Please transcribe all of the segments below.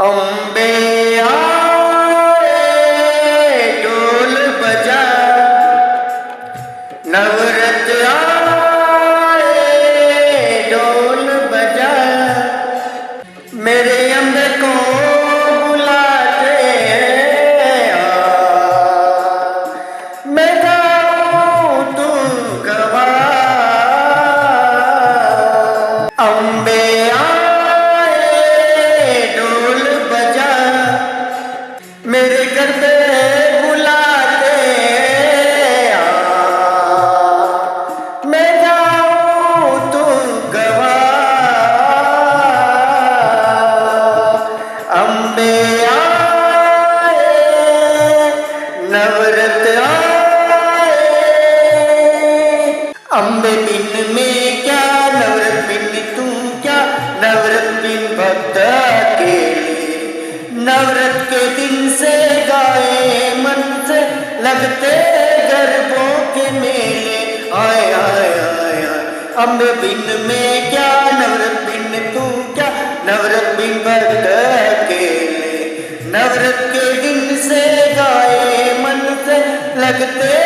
अम्बे ढोल बजा। नवरत ढोल बजा। मेरे अम्बे को बुलाते मैं तू तो अम्बे अम्बे बिन में क्या, नवरत बिन तू क्या, नवरत बिन भक्त अकेले नवरत के दिन से गाए मन से लगते गर्भों के मेले। आए आए आए आए। अम्बे बिन में क्या, नवरत बिन तू क्या, नवरत बिन भक्त अकेले नवरत के दिन से गाए मन से लगते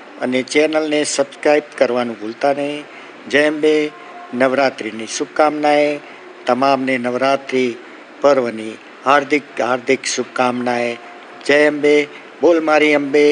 અને ચેનલને સબસ્ક્રાઈબ કરવાનું ભૂલતા નહીં જય અંબે નવરાત્રિની શુભકામનાએ તમામને નવરાત્રિ પર્વની હાર્દિક હાર્દિક શુભકામનાએ જય અંબે બોલ મારી અંબે